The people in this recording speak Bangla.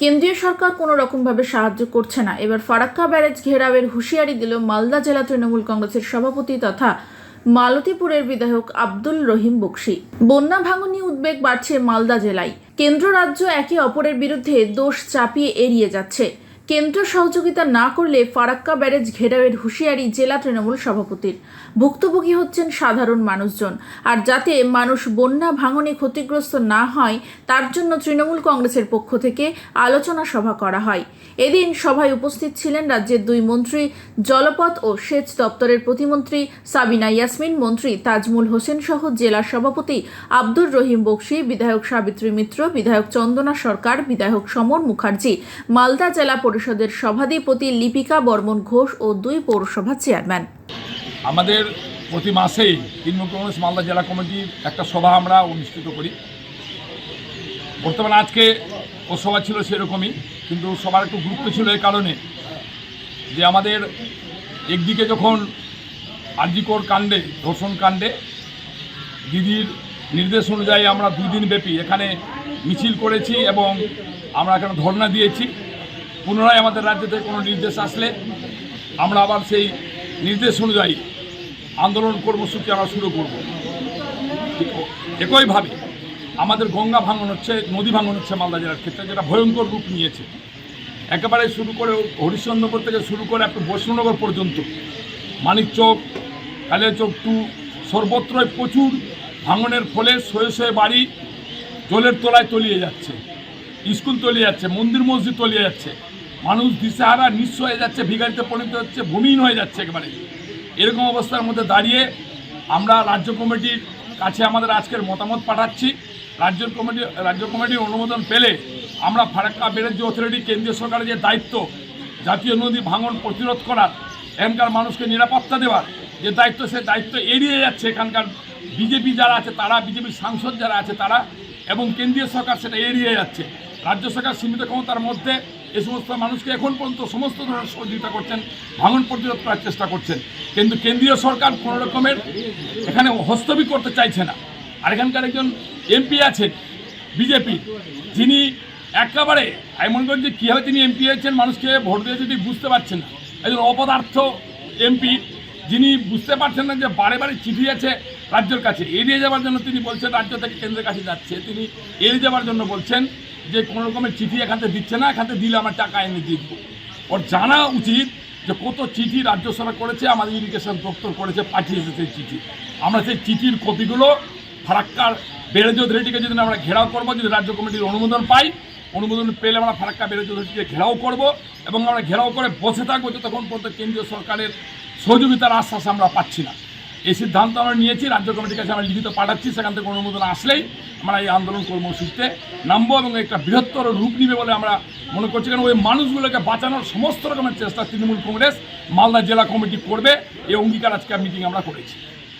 কেন্দ্রীয় সরকার কোনো রকমভাবে সাহায্য করছে না। এবার ফারাক্কা ব্যারেজ ঘেরাওয়ের হুঁশিয়ারি দিল মালদা জেলা তৃণমূল কংগ্রেসের সভাপতি তথা মালতীপুরের বিধায়ক আব্দুল রহিম বক্সি। বন্যা ভাঙন নিয়ে উদ্বেগ বাড়ছে মালদা জেলায়। কেন্দ্র রাজ্য একে অপরের বিরুদ্ধে দোষ চাপিয়ে এড়িয়ে যাচ্ছে। কেন্দ্র সহযোগিতা না করলে ফারাক্কা ব্যারেজ ঘেরাওয়ের হুঁশিয়ারি জেলা তৃণমূল সভাপতির। ভুক্তভোগী হচ্ছেন সাধারণ মানুষজন। আর যাতে মানুষ বন্যা ভাঙনে ক্ষতিগ্রস্ত না হয়, তার জন্য তৃণমূল কংগ্রেসের পক্ষ থেকে আলোচনা সভা করা হয়। এদিন সভায় উপস্থিত ছিলেন রাজ্যের দুই মন্ত্রী, জলপথ ও সেচ দপ্তরের প্রতিমন্ত্রী সাবিনা ইয়াসমিন, মন্ত্রী তাজমুল হোসেন সহ জেলা সভাপতি আব্দুর রহিম বক্সি, বিধায়ক সাবিত্রী মিত্র, বিধায়ক চন্দনা সরকার, বিধায়ক সমর মুখার্জি, মালদা জেলা পরিষদের সভাধিপতি লিপিকা বর্মন ঘোষ ও দুই পৌরসভা চেয়ারম্যান। আমাদের প্রতি মাসেই তৃণমূল কংগ্রেস মালদা জেলা কমিটির একটা সভা আমরা অনুষ্ঠিত করি। বর্তমানে আজকে ও সভা ছিল সেরকমই, কিন্তু সবার একটু গুরুত্ব ছিল এই কারণে যে আমাদের একদিকে যখন আরজিকর কাণ্ডে, ধর্ষণ কাণ্ডে দিদির নির্দেশ অনুযায়ী আমরা দুই দিন ব্যাপী এখানে মিছিল করেছি এবং আমরা এখানে ধর্ণা দিয়েছি। পুনরায় আমাদের রাজ্য থেকে কোনো নির্দেশ আসলে আমরা আবার সেই নির্দেশ অনুযায়ী আন্দোলন কর্মসূচি আমরা শুরু করব। একইভাবে আমাদের গঙ্গা ভাঙন হচ্ছে, নদী ভাঙন হচ্ছে মালদা জেলার ক্ষেত্রে, যেটা ভয়ঙ্কর রূপ নিয়েছে। একেবারে শুরু করে হরিশ্চন্দ্রপুর থেকে শুরু করে একটু বৈষ্ণনগর পর্যন্ত মানিকচক কালিয়াচক টু, সর্বত্রই প্রচুর ভাঙনের ফলে শয়ে শয়ে বাড়ি জলের তলায় তলিয়ে যাচ্ছে, স্কুল তলিয়ে যাচ্ছে, মন্দির মসজিদ তলিয়ে যাচ্ছে। মানুষ দিশেহারা নিঃস্ব হয়ে যাচ্ছে ভিগারিতে পরিণত হচ্ছে, ভূমিহীন হয়ে যাচ্ছে একেবারে। এরকম অবস্থার মধ্যে দাঁড়িয়ে আমরা রাজ্য কমিটির কাছে আমাদের আজকের মতামত পাঠাচ্ছি। রাজ্য কমিটি, রাজ্য কমিটির অনুমোদন পেলে আমরা ফারাক্কা ব্যারেজ অথরিটি, কেন্দ্রীয় সরকারের যে দায়িত্ব, জাতীয় নদী ভাঙন প্রতিরোধ করার, এখানকার মানুষকে নিরাপত্তা দেওয়ার, যে দায়িত্ব সে দায়িত্ব এড়িয়ে যাচ্ছে এখানকার বিজেপি যারা আছে, তারা, বিজেপির সাংসদ যারা আছে, তারা, এবং কেন্দ্রীয় সরকার সেটা এড়িয়ে যাচ্ছে। রাজ্য সরকার সীমিত ক্ষমতার মধ্যে এই সমস্ত মানুষকে এখন পর্যন্ত সমস্ত ধরনের সহযোগিতা করছেন, ভাঙন প্রতিরোধ করার চেষ্টা করছেন। কিন্তু কেন্দ্রীয় সরকার কোনো রকমের এখানে হস্তবি করতে চাইছে না। আর এখানকার একজন এমপি আছেন, বিজেপি, যিনি একেবারে, আমি মনে করি যে কীভাবে তিনি এমপি হয়েছেন মানুষকে ভোট দিয়ে যদি বুঝতে পারছেন না। একজন অপদার্থ এমপি, যিনি বুঝতে পারছেন না যে বারে বারে চিঠি আছে রাজ্যের কাছে। এড়িয়ে যাওয়ার জন্য তিনি বলছেন, রাজ্য থেকে কেন্দ্রের কাছে যাচ্ছে। তিনি এড়িয়ে যাওয়ার জন্য বলছেন যে কোনো রকমের চিঠি এখান দিচ্ছে না, এখান দিলে আমার টাকা এনে দিয়ে দেবো। ওর জানা উচিত যে কত চিঠি রাজ্য সরকার করেছে, আমাদের ইরিগেশন দপ্তর করেছে, পাঠিয়েছে সেই চিঠি। আমরা সেই চিঠির কপিগুলো ফারাক্কার বেড়েজ অথরিটিকে যদি আমরা ঘেরাও করব, যদি রাজ্য কমিটির অনুমোদন পাই, অনুমোদন পেলে আমরা ফারাক্কা বেড়েজ অথরিটিকে ঘেরাও করব এবং আমরা ঘেরাও করে বসে থাকব, যতক্ষণ পর্যন্ত কেন্দ্রীয় সরকারের সহযোগিতার আশ্বাস আমরা পাচ্ছি না। এই সিদ্ধান্ত আমরা নিয়েছি, রাজ্য কমিটির কাছে আমরা লিখিত পাঠাচ্ছি, সেখান থেকে অনুমোদন আসলেই আমরা এই আন্দোলন কর্মসূচিতে নামবো এবং একটা বৃহত্তর রূপ নিবে বলে আমরা মনে করছি। কারণ ওই মানুষগুলোকে বাঁচানোর সমস্ত রকমের চেষ্টা তৃণমূল কংগ্রেস মালদা জেলা কমিটি করবে, এই অঙ্গীকার আজকে মিটিং আমরা করেছি।